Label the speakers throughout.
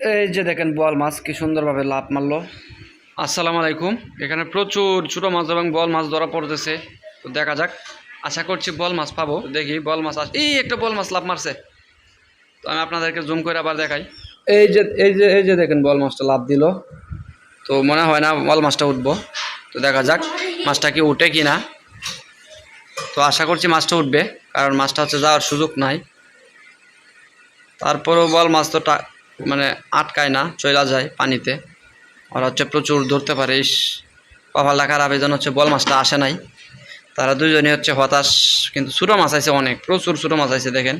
Speaker 1: এই যে দেখেন বল মাছ কি সুন্দরভাবে লাভ মারলো। আসসালামু আলাইকুম। এখানে প্রচুর ছোটো মাছ এবং বল মাছ ধরা পড়তেছে। তো দেখা যাক। আশা করছি বল মাছ পাবো। দেখি বল মাছ আস এই একটা বল মাছ লাভ মারছে। তো আমি আপনাদেরকে জুম করে আবার দেখাই। এই যে এই যে এই যে দেখেন বল মাছটা লাভ দিল। তো মনে হয় না বল মাছটা উঠবো। তো দেখা যাক মাছটা কি উঠে কি না তো আশা করছি মাছটা উঠবে কারণ মাছটা হচ্ছে যাওয়ার সুযোগ নাই। তারপরেও বল মাছ তো টা- মানে আটকায় না চলা যায় পানিতে। ওরা হচ্ছে প্রচুর ধরতে পারে, ইস খারাপ এই জন্য হচ্ছে বল মাছটা আসে নাই। তারা দুজনই হচ্ছে হতাশ, কিন্তু ছোটো মাছ আছে অনেক, প্রচুর ছোটো মাছ আছে দেখেন।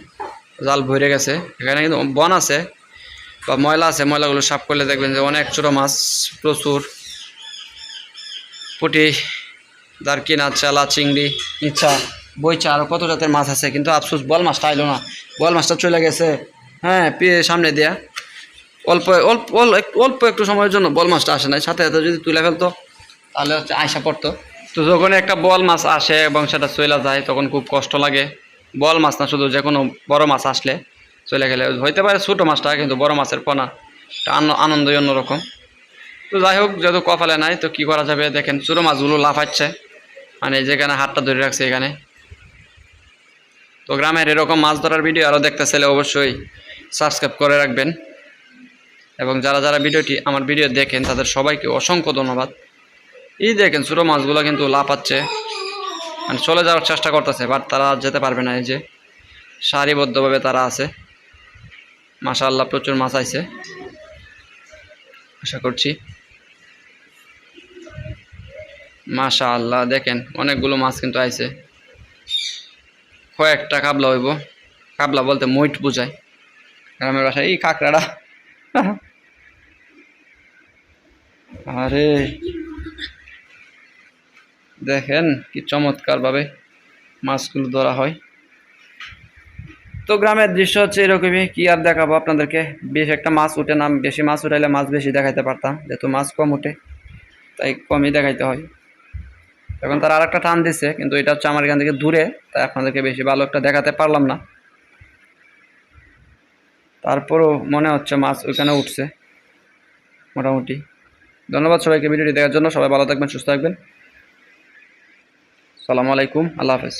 Speaker 1: জাল ভরে গেছে, এখানে কিন্তু বন আছে, বা ময়লা আছে, ময়লাগুলো সাফ করলে দেখবেন যে অনেক ছোটো মাছ, প্রচুর। পুঁটি, দারকিনা চালা চিংড়ি, ইচ্ছা, বইচা আরও কত জাতের মাছ আছে, কিন্তু আফসোস, বল মাছটা আইলো না। বল মাছটা চলে গেছে হ্যাঁ পিয়ে সামনে দেয়া। অল্প অল্প অল্প একটু- সময়ের জন্য বল মাছটা আসে না সাথে সাথে যদি তুলে ফেলতো, তাহলে হচ্ছে আয়সা পড়তো। তো যখন একটা বল মাছ আসে এবং সেটা চলে যায়, তখন খুব কষ্ট লাগে। বল মাছ না, শুধু যে কোনো বড় মাছ আসলে চলে গেলে। হইতে পারে ছোটো মাছটা, কিন্তু বড় মাছের পোনা আন- আনন্দই অন্যরকম। তো যাই হোক, যেহেতু কপালে নাই, তো কি করা যাবে? দেখেন, ছোটো মাছগুলো লাফাচ্ছে। মানে যেখানে হাতটা ধরে রাখছে এখানে। তো গ্রামের এরকম মাছ ধরার ভিডিও আরও দেখতে চাইলে অবশ্যই সাবস্ক্রাইব করে রাখবেন। এবং যারা যারা ভিডিওটি আমার ভিডিও দেখেন, তাদের সবাইকে অসংখ্য ধন্যবাদ। এই দেখেন, ছোটো মাছগুলো কিন্তু লাফাচ্ছে। মানে চলে যাওয়ার চেষ্টা করতেছে বাট তারা যেতে পারবে না। এই যে সারিবদ্ধভাবে তারা আছে। মাশাআল্লাহ, প্রচুর মাছ আইছে। আশা করছি। মাশা আল্লাহ দেখেন, অনেকগুলো মাছ কিন্তু আইছে। কয়েকটা কাবলা হইব। কাবলা বলতে মইট বুঝায়। গ্রামের বাসায় এই কাঁকড়াটা। আরে। দেখেন কি চমৎকার ভাবে মাছগুলো ধরা হয়। তো গ্রামের দৃশ্য হচ্ছে এরকমই, কি আর দেখাবো আপনাদেরকে? বেশ একটা মাছ উঠে না বেশি মাছ উঠাইলে মাছ বেশি দেখাইতে পারতাম, যেহেতু মাছ কম উঠে, তাই কমই দেখাইতে হয়। এখন তারা আরেকটা টান দিচ্ছে কিন্তু এটা হচ্ছে আমার এখান থেকে দূরে, তাই আপনাদেরকে বেশি ভালো একটা দেখাতে পারলাম না। তারপরও মনে হচ্ছে মাছ ওইখানে উঠছে, মোটামুটি। ধন্যবাদ সবাইকে ভিডিওটি দেখার জন্য। সবাই ভালো থাকবেন সুস্থ থাকবেন। সালামু আলাইকুম আল্লাহ হাফেজ।